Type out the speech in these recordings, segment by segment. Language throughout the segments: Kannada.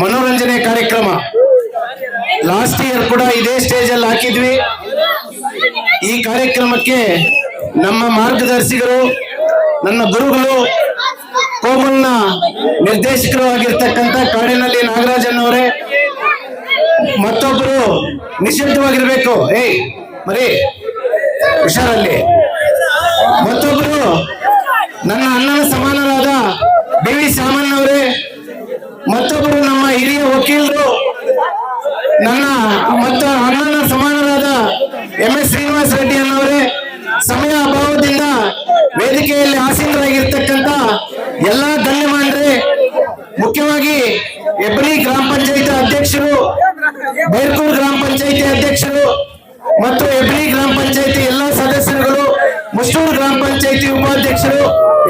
ಮನೋರಂಜನೆ ಕಾರ್ಯಕ್ರಮ. ಲಾಸ್ಟ್ ಇಯರ್ ಕೂಡ ಇದೇ ಸ್ಟೇಜ್ ಅಲ್ಲಿ ಹಾಕಿದ್ವಿ. ಈ ಕಾರ್ಯಕ್ರಮಕ್ಕೆ ನಮ್ಮ ಮಾರ್ಗದರ್ಶಿಗಳು, ನನ್ನ ಗುರುಗಳು, ಕೋಮಲ್ನ ನಿರ್ದೇಶಕರು ಆಗಿರ್ತಕ್ಕಂಥ ಕಾಡಿನಲ್ಲಿ ನಾಗರಾಜನ್ ಅವರೇ ಮತ್ತೊಬ್ಬರು ನಿಶ್ಚಿತವಾಗಿರ್ಬೇಕು ಏಯ್, ಮರಿ, ಹುಷಾರಲ್ಲಿ. ಮತ್ತೊಬ್ಬರು ನನ್ನ ಅಣ್ಣನ ಸಮಾನರಾದ ಡಿ ವಿ ಸಾಮಣ್ಣ ಅವರೇ ಮತ್ತೊಬ್ಬರು ನಮ್ಮ ಹಿರಿಯ ವಕೀಲರು, ನನ್ನ ಮತ್ತು ಅಣ್ಣನ ಸಮಾನರಾದ ಎಂ ಎಸ್ ಶ್ರೀನಿವಾಸ ರೆಡ್ಡಿ ಅನ್ನವರೇ ಸಮಯ ಅಭಾವದಿಂದ ವೇದಿಕೆಯಲ್ಲಿ ಆಸೀನರಾಗಿರ್ತಕ್ಕಂಥ ಎಲ್ಲ ಧನ್ಯವಾದರೆ ಮುಖ್ಯವಾಗಿ ಹೆಬ್ರಿ ಗ್ರಾಮ ಪಂಚಾಯತ್ ಅಧ್ಯಕ್ಷರು, ಬೈರ್ಕೂರು ಗ್ರಾಮ ಪಂಚಾಯತಿ ಅಧ್ಯಕ್ಷರು ಮತ್ತು ಹೆಬ್ರಿ ಗ್ರಾಮ ಪಂಚಾಯತಿ ಎಲ್ಲ ಸದಸ್ಯರುಗಳು, ಮುಷ್ಟೂರು ಗ್ರಾಮ ಪಂಚಾಯತಿ ಉಪಾಧ್ಯಕ್ಷರು,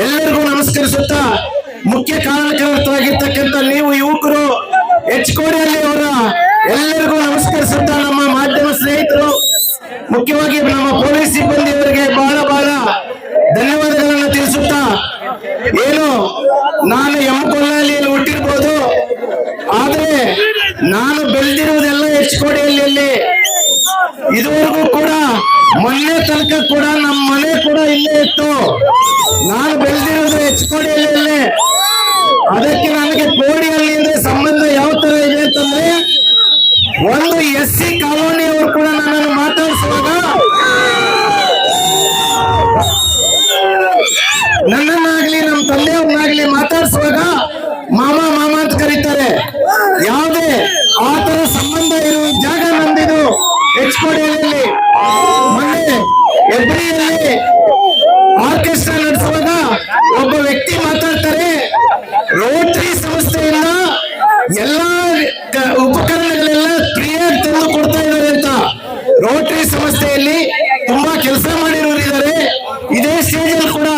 ಎಲ್ಲರಿಗೂ ನಮಸ್ಕರಿಸುತ್ತಾ ಮುಖ್ಯ ಕಾರಣಕರ್ತರಾಗಿರ್ತಕ್ಕಂಥ ನೀವು ಯುವಕರು ಎಚ್ ಕೋಡಿಯಲ್ಲಿ ಅವರ ಎಲ್ಲರಿಗೂ ನಮಸ್ಕರಿಸುತ್ತಾ ನಮ್ಮ ಮಾಧ್ಯಮ ಸ್ನೇಹಿತರು, ಮುಖ್ಯವಾಗಿ ನಮ್ಮ ಪೊಲೀಸ್ ಸಿಬ್ಬಂದಿಯವರಿಗೆ ಬಹಳ ಬಹಳ ಧನ್ಯವಾದಗಳನ್ನು ತಿಳಿಸುತ್ತಾ, ಏನು, ನಾನು ಎಮ್ಮಕೊಲ್ಲಾಲಿಯಲ್ಲಿ ಹುಟ್ಟಿರ್ಬೋದು, ಆದ್ರೆ ನಾನು ಬೆಳೆದಿರುವುದೆಲ್ಲ ಎಚ್ ಕೋಡಿಯಲ್ಲಿ ಇದುವರೆಗೂ ಕೂಡ ಮೊನ್ನೆ ತನಕ ಕೂಡ ನಮ್ಮ ಮನೆ ಕೂಡ ಇಲ್ಲೇ ಇತ್ತು. ನಾನು ಬೆಳೆದಿರೋದು ಎಚ್ ಎಚ್ಕೋಡಿಯಲ್ಲಿ ಮೊನ್ನೆ ಎಬ್ರಿಯಲ್ಲಿ ಆರ್ಕೆಸ್ಟ್ರಾ ನಡೆಸುವಾಗ ಒಬ್ಬ ವ್ಯಕ್ತಿ ಮಾತಾಡ್ತಾರೆ, ರೋಟರಿ ಸಂಸ್ಥೆಯಿಂದ ಎಲ್ಲಾ ಉಪಕರಣಗಳೆಲ್ಲ ಫ್ರೀಯಾಗಿ ತಂದು ಕೊಡ್ತಾ ಇದ್ದಾರೆ ಅಂತ. ರೋಟರಿ ಸಂಸ್ಥೆಯಲ್ಲಿ ತುಂಬಾ ಕೆಲಸ ಮಾಡಿರೋರು ಇದ್ದಾರೆ ಇದೇ ಸ್ಟೇಜ್ ಅಲ್ಲಿ ಕೂಡ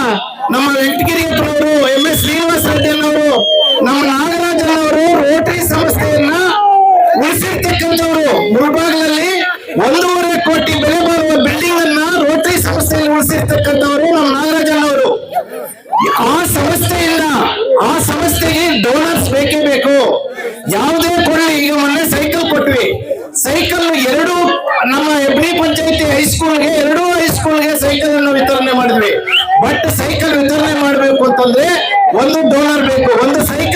ನಮ್ಮ ವೆಂಕಟಗಿರಿಯಪ್ಪನವರು ಎಂ ಎಸ್ ಶ್ರೀನಿವಾಸ ರೆಡ್ಡಿ ಅನ್ನೋರು ನಮ್ಮ ನಾಗರಾಜನ್ ಅವರು ರೋಟರಿ ಸಂಸ್ಥೆಯನ್ನ ಉಳಿಸಿರ್ತಕ್ಕಂಥವ್ರು ಮುಳಬಾಗ್ಲಲ್ಲಿ ಒಂದೂವರೆ ಕೋಟಿ ಬೆಲೆ ಬಾಳುವ ಬಿಲ್ಡಿಂಗ್ ಅನ್ನ ರೋಟರಿ ಸಂಸ್ಥೆಯಲ್ಲಿ ನಮ್ಮ ನಾಗರಾಜನವರು. ಆ ಸಂಸ್ಥೆಯಿಂದ ಆ ಸಂಸ್ಥೆಗೆ ಡೋನರ್ಸ್ ಬೇಕೇ ಬೇಕು. ಯಾವುದೇ ಕೊಡಲಿ, ಈಗ ಮೊನ್ನೆ ಸೈಕಲ್ ಕೊಟ್ವಿ. ಸೈಕಲ್ ಎರಡು, ನಮ್ಮ ಎಬ್ರಿ ಪಂಚಾಯತಿ ಹೈಸ್ಕೂಲ್ಗೆ ಎರಡೂ ಹೈಸ್ಕೂಲ್ಗೆ ಸೈಕಲ್ ಅನ್ನು ವಿತರಣೆ ಮಾಡಿದ್ವಿ. ಬಟ್ ಸೈಕಲ್ ವಿತರಣೆ ಮಾಡಬೇಕು ಅಂತಂದ್ರೆ ಒಂದು ಡೋನರ್ ಬೇಕು, ಒಂದು ಸೈಕಲ್ಗೆ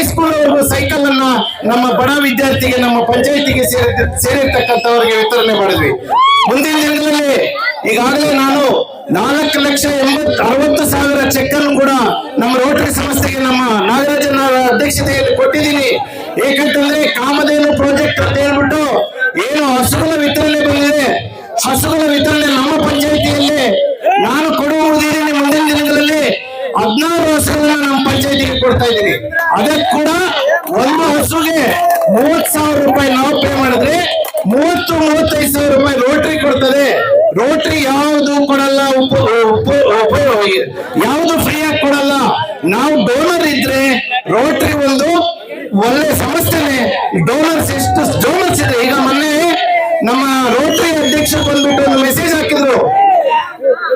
ಎರಡು ಹೈಸ್ಕೂಲ್ ವರೆಗೂ ಸೈಕಲ್ ಅನ್ನ ನಮ್ಮ ಬಡ ವಿದ್ಯಾರ್ಥಿಗೆ, ನಮ್ಮ ಪಂಚಾಯತಿಗೆ ಸೇರಿ ಸೇರಿರ್ತಕ್ಕಂಥವ್ರಿಗೆ ವಿತರಣೆ ಮಾಡಿದ್ವಿ. ಮುಂದಿನ ದಿನಗಳಲ್ಲಿ ಈಗಾಗಲೇ ನಾನು ನಾಲ್ಕು ಲಕ್ಷ ಎಂಬತ್ ಅರವತ್ತು ಸಾವಿರ ಚೆಕ್ ಅನ್ನು ಕೂಡ ನಮ್ಮ ರೋಟರಿ ಸಂಸ್ಥೆಗೆ ನಮ್ಮ ನಾಗರಾಜನ ಅಧ್ಯಕ್ಷತೆಯಲ್ಲಿ ಕೊಟ್ಟಿದ್ದೀನಿ. ಏಕಂತಂದ್ರೆ ಕಾಮಧೇನು ಪ್ರಾಜೆಕ್ಟ್ ಅಂತ ಹೇಳ್ಬಿಟ್ಟು ಏನು ಹಸುಗಳ ವಿತರಣೆ ಬಂದಿದೆ. ಹಸುಗಳ ವಿತರಣೆ ನಮ್ಮ ಪಂಚಾಯತಿಯಲ್ಲಿ. ನಾನು ಕೊಡುವುದಿದ್ದೀನಿ ಮುಂದಿನ ದಿನಗಳಲ್ಲಿ ಹದಿನಾರು ಹಸುಗಳನ್ನ ನಮ್ಮ ಪಂಚಾಯತಿಗೆ ಕೊಡ್ತಾ ಇದ್ದೀನಿ. ಅದಕ್ಕೆ ಕೂಡ ಒಂದು ಹಸುಗೆ ಮೂವತ್ ಸಾವಿರ ರೂಪಾಯಿ ನಾವು ಪೇ ಮಾಡಿದ್ರೆ ಮೂವತ್ತು, ಮೂವತ್ತೈದು ಸಾವಿರ ರೂಪಾಯಿ ರೋಟ್ರಿ ಕೊಡ್ತದೆ. ರೋಟ್ರಿ ಯಾವುದು ಕೊಡಲ್ಲ, ಉಪ ಯಾವುದು ಫ್ರೀಯಾಗಿ ಕೊಡಲ್ಲ. ನಾವು ಡೋನರ್ ಇದ್ರೆ ರೋಟ್ರಿ ಒಂದು ಒಳ್ಳೆ ಸಂಸ್ಥೆನೆ. ಡೋನರ್ಸ್ ಎಷ್ಟು ಡೋನರ್ಸ್ ಇದೆ. ಈಗ ಮೊನ್ನೆ ನಮ್ಮ ರೋಟ್ರಿ ಅಧ್ಯಕ್ಷ ಬಂದ್ಬಿಟ್ಟು ಒಂದು ಮೆಸೇಜ್ ಹಾಕಿದ್ರು.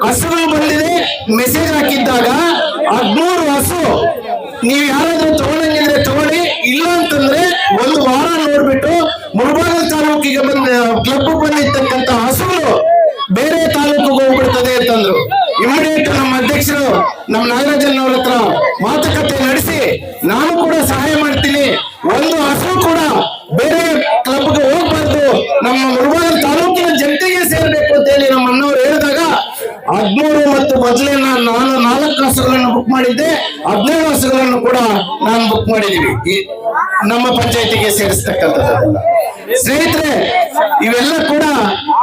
ಹಸುಗಳು ಬಂದಿದೆ ಮೆಸೇಜ್ ಹಾಕಿದ್ದಾಗ ಹದ್ಮೂರು ಹಸು ನೀವು ಯಾರಾದ್ರೂ ತಗೊಳಂಗಿದ್ರೆ ತಗೊಳ್ಳಿ. ಇಲ್ಲ ಅಂತಂದ್ರೆ ಒಂದು ವಾರ ನೋಡ್ಬಿಟ್ಟು ಮುಳಬಾಗ ತಾಲೂಕಿಗೆ ಬಂದ ಕ್ಲಬ್ ಬಂದಿರ್ತಕ್ಕಂತ ಹಸುಗಳು ಬೇರೆ ತಾಲೂಕಿಗೆ ಹೋಗ್ಬಿಡ್ತದೆ ಅಂತಂದ್ರು. ಇಮಿಡಿಯೇಟ್ ನಮ್ಮ ಅಧ್ಯಕ್ಷರು, ನಮ್ಮ ನಾಗರಾಜನ್ ಅವ್ರ ಹತ್ರ ಮಾತುಕತೆ ನಡೆಸಿ, ನಾನು ಕೂಡ ಸಹಾಯ ಮಾಡ್ತೀನಿ. ಒಂದು ಹಸು ಕೂಡ ಬೇರೆ ಕ್ಲಬ್ಗೆ ಹೋಗ್ಬಾರ್ದು. ನಮ್ಮ ಮುಳಬಾಗ ತಾಲೂಕಿನ ಜನತೆಗೆ ಸೇರ್ಬೇಕು ಅಂತ ಹೇಳಿ ನಮ್ಮ ಅಣ್ಣವ್ರು ಹೇಳಿದಾಗ, ಹದಿಮೂರು ಮತ್ತು ಮೊದಲೇ ನಾನು ನಾಲ್ಕು ಹಸುಗಳನ್ನು ಬುಕ್ ಮಾಡಿದ್ದೆ. ಹದಿನೇಳು ವರ್ಷಗಳನ್ನು ಕೂಡ ನಾನು ಬುಕ್ ಮಾಡಿದೀವಿ ಈ ನಮ್ಮ ಪಂಚಾಯತಿಗೆ ಸೇರಿಸ್ತಕ್ಕಂಥದ್ದು. ಸ್ನೇಹಿತರೆ, ಇವೆಲ್ಲ ಕೂಡ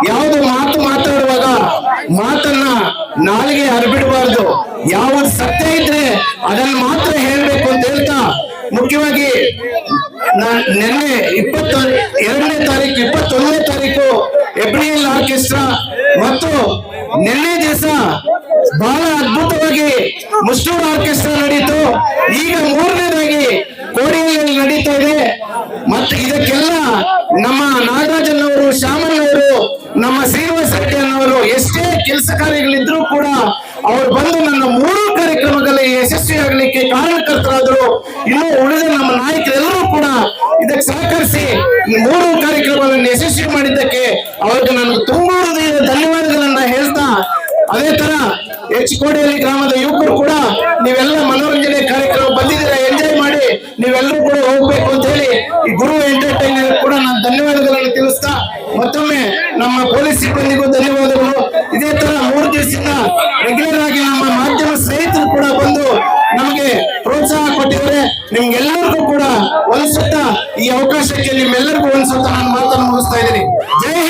ಯಾವುದು ಮಾತು ಮಾತಾಡುವಾಗ ಮಾತನ್ನ ನಾಲಿಗೆ ಹರಿಬಿಡಬಾರ್ದು. ಯಾವ ಸತ್ಯ ಇದ್ರೆ ಅದನ್ನು ಮಾತ್ರ ಹೇಳಬೇಕು ಅಂತ ಹೇಳ್ತಾ ಮುಖ್ಯವಾಗಿ ನಾನ್ ನಿನ್ನೆ ಇಪ್ಪತ್ತ ಎರಡನೇ ತಾರೀಕು, ಇಪ್ಪತ್ತೊಂದನೇ ತಾರೀಕು ಎಬ್ರಿಯಲ್ ಆರ್ಕೆಸ್ಟ್ರಾ ಮತ್ತು ನಿನ್ನೆ ದಿವಸ ಬಹಳ ಅದ್ಭುತವಾಗಿ ಮುಸ್ಟೂರ್ ಆರ್ಕೆಸ್ಟ್ರಾ ನಡೀತು. ಈಗ ಮೂರನೇದಾಗಿ ಕೋಡಿಯಲ್ಲಿ ನಡೀತಾ ಇದೆ. ಮತ್ತೆ ಇದಕ್ಕೆಲ್ಲ ನಮ್ಮ ನಾಗರಾಜನ್ ಅವರು ಶ್ಯಾಮಲ್ ಅವರು ನಮ್ಮ ಶ್ರೀನಿವಾಸ ರೆಡ್ಡಿ ಅನ್ನೋರು ಎಷ್ಟೇ ಕೆಲಸ ಕಾರ್ಯಗಳಿದ್ರು ಕೂಡ ಅವ್ರು ಬಂದು ನನ್ನ ಮೂರು ಕಾರ್ಯಕ್ರಮಗಳಲ್ಲಿ ಯಶಸ್ವಿ ಆಗಲಿಕ್ಕೆ ಕಾರಣಕರ್ತರಾದರು. ಇನ್ನು ಉಳಿದ ನಮ್ಮ ನಾಯಕರೆಲ್ಲರೂ ಕೂಡ ಇದಕ್ಕೆ ಸಹಕರಿಸಿ ಮೂರು ಕಾರ್ಯಕ್ರಮಗಳನ್ನು ಯಶಸ್ವಿ ಮಾಡಿದ್ದಕ್ಕೆ ಅವ್ರಿಗೆ ನಾನು ತುಂಬಾ ಹೃದಯದ ಧನ್ಯವಾದಗಳನ್ನ ಹೇಳ್ತಾ, ಅದೇ ತರ ಎಚ್ ಕೋಡಿಯಲ್ಲಿ ಗ್ರಾಮದ ಯುವಕರು ಕೂಡ ನೀವೆಲ್ಲ ಮನೋರಂಜನೆ ಕಾರ್ಯಕ್ರಮ ಬಂದಿದ್ದೀರಾ? ಎಂಜಾಯ್ ಮಾಡಿ ನೀವೆಲ್ಲರೂ ಕೂಡ ಹೋಗ್ಬೇಕು ಅಂತ ಹೇಳಿ ಈ ಗುರು ಎಂಟರ್ಟೈನರ್ ಕೂಡ ನಾನು ಧನ್ಯವಾದಗಳನ್ನು ತಿಳಿಸ್ತಾ ಮತ್ತೊಮ್ಮೆ ನಮ್ಮ ಪೊಲೀಸ್ ಸಿಬ್ಬಂದಿಗೂ ಧನ್ಯವಾದಗಳು. ಇದೇ ತರ ಮೂರು ದಿವಸದಿಂದ ರೆಗ್ಯುಲರ್ ಆಗಿ ನಮ್ಮ ಮಾಧ್ಯಮ ಸ್ನೇಹಿತರು ಕೂಡ ಬಂದು ನಮಗೆ ಪ್ರೋತ್ಸಾಹ ಕೊಟ್ಟಿದ್ದಾರೆ. ನಿಮ್ಗೆಲ್ಲರಿಗೂ ಕೂಡ ಒಂದ್ಸುತ್ತ ಈ ಅವಕಾಶಕ್ಕೆ ನಿಮ್ಮೆಲ್ಲರಿಗೂ ಒಂದ್ಸುತ್ತ ನಾನು ಮಾತನ್ನು ಮುಗಿಸ್ತಾ ಇದ್ದೀನಿ. ಜೈ